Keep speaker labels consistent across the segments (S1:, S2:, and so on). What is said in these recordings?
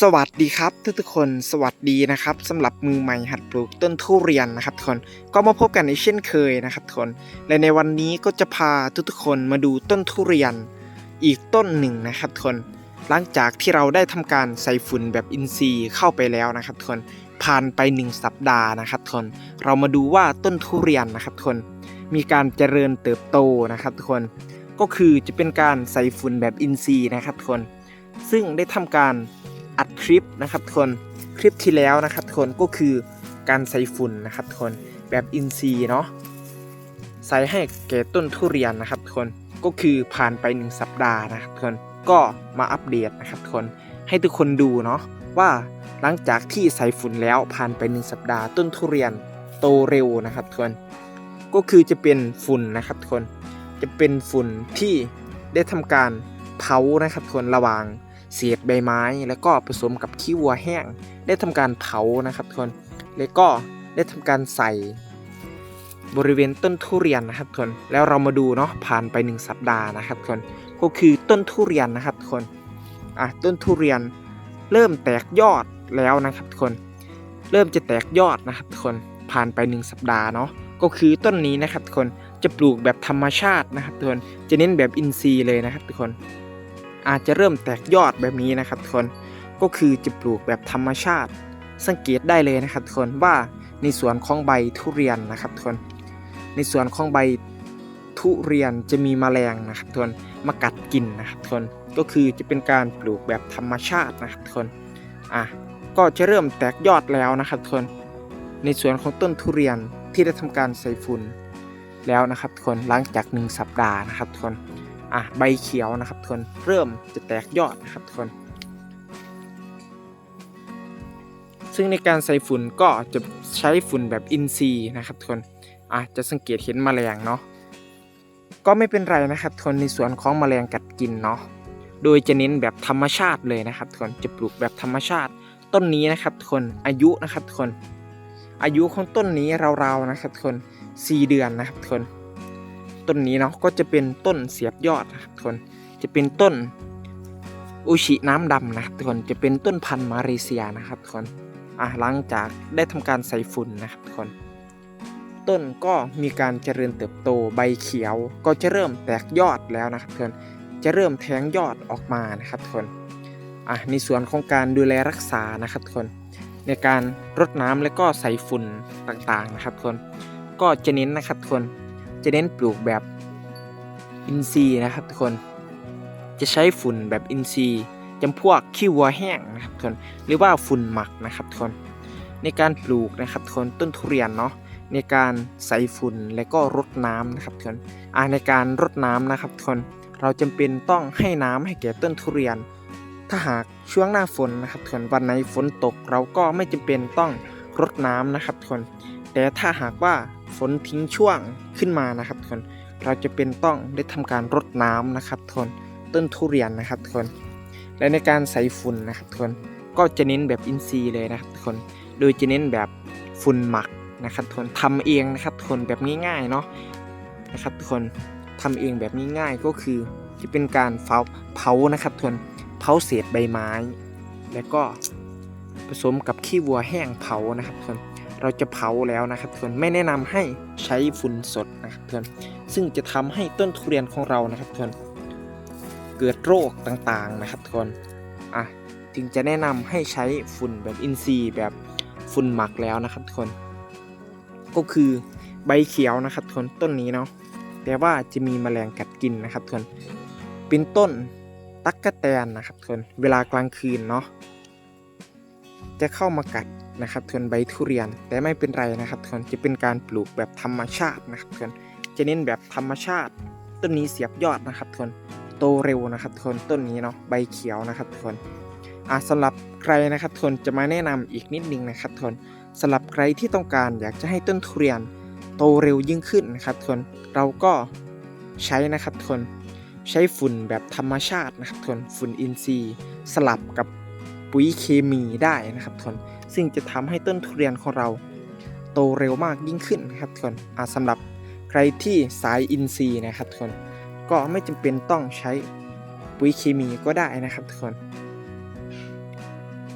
S1: สวัสดีครับทุกทุกคนสวัสดีนะครับสำหรับมือใหม่หัดปลูกต้นทุเรียนนะครับทุกคนก็มาพบกันในเช่นเคยนะครับทุกคนและในวันนี้ก็จะพาทุกทุกคนมาดูต้นทุเรียนอีกต้นหนึ่งนะครับทุกคนหลังจากที่เราได้ทำการใส่ฝุ่นแบบอินทรีย์เข้าไปแล้วนะครับทุกคนผ่านไปหนึ่งสัปดาห์นะครับทุกคนเรามาดูว่าต้นทุเรียนนะครับทุกคนมีการเจริญเติบโตนะครับทุกคนก็คือจะเป็นการใส่ฝุ่นแบบอินทรีย์นะครับทุกคนซึ่งได้ทำการ อัดคลิปนะครับทุกคนคลิปที่แล้วนะครับทุกคนก็คือการใส่ฝุ่นนะครับทุกคนแบบอินทรีย์เนาะใส่ให้แก่ต้นทุเรียนนะครับทุกคนก็คือผ่านไปหนึ่งสัปดาห์นะครับทุกคนก็มาอัปเดตนะครับทุกคนให้ทุกคนดูเนาะว่าหลังจากที่ใส่ฝุ่นแล้วผ่านไปหนึ่งสัปดาห์ต้นทุเรียนโตเร็วนะครับทุกคนก็คือจะเป็นฝุ่นนะครับทุกคนจะเป็นฝุ่นที่ได้ทำการเผานะครับทุกคนระหว่าง เศษใบไม้ แล้วก็ผสมกับขี้วัวแห้ง ได้ทำการเผานะครับทุกคนแล้วก็ได้ทำการใส่บริเวณต้นทุเรียนนะครับทุกคนแล้วเรามาดูเนาะผ่านไป 1 สัปดาห์นะครับทุกคนก็คือต้นทุเรียนนะครับทุกคนอะต้นทุเรียนเริ่มแตกยอดแล้วนะครับทุกคนเริ่มจะแตกยอดนะครับทุกคนผ่านไป 1 สัปดาห์เนาะก็คือต้นนี้นะครับทุกคนจะปลูกแบบธรรมชาตินะครับทุกคนจะเน้นแบบอินทรีย์เลยนะครับทุกคน อาจจะเริ่มแตกยอดแบบนี้นะครับทุกคนก็คือจะปลูกแบบธรรมชาติ สังเกตได้เลยนะครับทุกคนว่าในสวนของใบทุเรียนนะครับทุกคน ในสวนของใบทุเรียนจะมีแมลงนะครับทุกคนมากัดกินนะครับทุกคนก็คือจะเป็นการปลูกแบบธรรมชาตินะครับทุกคนอะก็จะเริ่มแตกยอดแล้วนะครับทุกคน ในสวนของต้นทุเรียนที่ได้ทำการใส่ฝุ่นแล้วนะครับทุกคนหลังจากหนึ่งสัปดาห์นะครับทุกคน อะใบเขียวนะครับทุกคนเริ่มจะแตกยอดนะครับทุกคน ซึ่งในการใส่ฝุ่นก็จะใช้ฝุ่นแบบอินทรีนะครับทุกคนอะจะสังเกตเห็นแมลงเนาะก็ไม่เป็นไรนะครับทุกคนในส่วนของแมลงกัดกินเนาะโดยจะเน้นแบบธรรมชาติเลยนะครับทุกคนจะปลูกแบบธรรมชาติ ต้นนี้นะครับทุกคนอายุนะครับทุกคน อายุของต้นนี้ราวๆนะครับทุกคน4เดือนนะครับทุกคน ต้นนี้เนาะก็จะเป็นต้นเสียบยอดนะครับทุกคนจะเป็นต้นอุชิน้ำดำนะทุกคนจะเป็นต้นพันธุ์มาเลเซียนะครับทุกคนอะหลังจากได้ทำการใส่ฝุ่นนะครับทุกคนต้นก็มีการเจริญเติบโตใบเขียวก็จะเริ่มแตกยอดแล้วนะครับทุกคนจะเริ่มแทงยอดออกมานะครับทุกคนอะในส่วนของการดูแลรักษานะครับทุกคนในการรดน้ำและก็ใส่ฝุ่นต่างๆนะครับทุกคนก็จะเน้นนะครับทุกคน จะเน้นปลูกแบบอินทรีย์นะครับทุกคน จะใช้ฝุ่นแบบอินทรีย์จำพวกขี้วัวแห้งนะครับทุกคน หรือว่าฝุ่นหมักนะครับทุกคน ในการปลูกนะครับทุกคนต้นทุเรียนเนาะ ในการใส่ฝุ่นและก็รดน้ำนะครับทุกคนอ่าในการรดน้ำนะครับทุกคน เราจำเป็นต้องให้น้ำให้แก่ต้นทุเรียน ถ้าหากช่วงหน้าฝนนะครับทุกคน วันไหนฝนตกเราก็ไม่จำเป็นต้องรดน้ำนะครับทุกคน แต่ถ้าหากว่า ฝนทิ้งช่วงขึ้นมานะครับทุกคนเราจะเป็นต้องได้ทำการรดน้ำนะครับทุกคนต้นทุเรียนนะครับทุกคนและในการใส่ฝุ่นนะครับทุกคนก็จะเน้นแบบอินทรีย์เลยนะครับทุกคนโดยจะเน้นแบบฝุ่นหมักนะครับทุกคนทำเองนะครับทุกคนแบบง่ายๆเนาะนะครับทุกคนทำเองแบบง่ายๆก็คือจะเป็นการเผาเผานะครับทุกคนเผาเศษใบไม้ แล้วก็ผสมกับขี้วัวแห้งเผานะครับทุกคน เราจะเผาแล้วนะครับทุกคนไม่แนะนำให้ใช้ฝุ่นสดนะครับทุกคนซึ่งจะทำให้ต้นทุเรียนของเรานะครับทุกคนเกิดโรคต่างๆนะครับทุกคนอะจึงจะแนะนำให้ใช้ฝุ่นแบบอินทรีย์แบบฝุ่นหมักแล้วนะครับทุกคน ก็คือใบเขียวนะครับทุกคนต้นนี้เนาะแต่ว่าจะมีแมลงกัดกินนะครับทุกคนเป็นต้นตั๊กกะแตนนะครับทุกคนเวลากลางคืนเนาะจะเข้ามากัด นะครับทวนใบทุเรียนแต่ไม่เป็นไรนะครับทวนจะเป็นการปลูกแบบธรรมชาตินะครับทวนจะเน้นแบบธรรมชาติ ต้นนี้เสียบยอดนะครับทวนโตเร็วนะครับทวนต้นนี้เนาะใบเขียวนะครับทวนอะสำหรับใครนะครับทวนจะมาแนะนำอีกนิดนึงนะครับทวนสำหรับใครที่ต้องการอยากจะให้ต้นทุเรียนโตเร็วยิ่งขึ้นนะครับทวนเราก็ใช้นะครับทวนใช้ฝุ่นแบบธรรมชาตินะครับทวนฝุ่นอินทรีย์ สลับกับปุ๋ยเคมีได้นะครับทน ซึ่งจะทำให้ต้นทุเรียนของเรา โตเร็วมากยิ่งขึ้นนะครับทุกคนอาสำหรับใครที่สายอินทรีย์นะครับทุกคนก็ไม่จำเป็นต้องใช้ปุ๋ยเคมีก็ได้นะครับทุกคน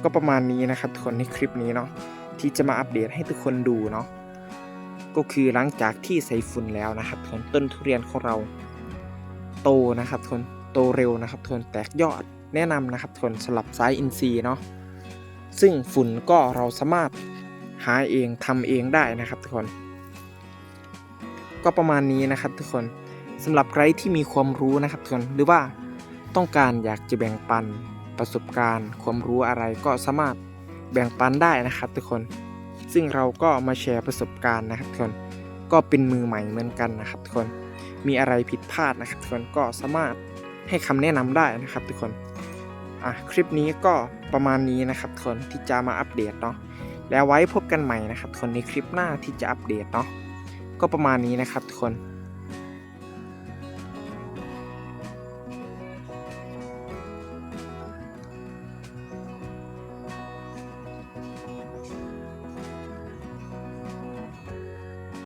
S1: ก็ประมาณนี้นะครับทุกคนในคลิปนี้เนาะที่จะมาอัปเดตให้ทุกคนดูเนาะก็คือหลังจากที่ใส่ฝุ่นแล้วนะครับทุกคนต้นทุเรียนของเรา โตนะครับทุกคนโตเร็วนะครับทุกคนแตกยอดแนะนำนะครับทุกคนสลับไซส์อินซีย์เนาะ ซึ่งฝุ่นก็เราสามารถหาเองทำเองได้นะครับทุกคน ก็ประมาณนี้นะครับทุกคนสำหรับใครที่มีความรู้นะครับทุกคนหรือว่าต้องการอยากจะแบ่งปันประสบการณ์ ความรู้อะไรก็สามารถแบ่งปันได้นะครับทุกคน ซึ่งเราก็มาแชร์ประสบการณ์นะครับทุกคน ก็เป็นมือใหม่เหมือนกันนะครับทุกคน มีอะไรผิดพลาดนะครับทุกคนก็สามารถให้คำแนะนำได้นะครับทุกคน อะคลิปนี้ก็ประมาณนี้นะครับทุกคนที่จะมาอัปเดตเนาะแล้วไว้พบกันใหม่นะครับทุกคนในคลิปหน้าที่จะอัปเดตเนาะก็ประมาณนี้นะครับทุกคน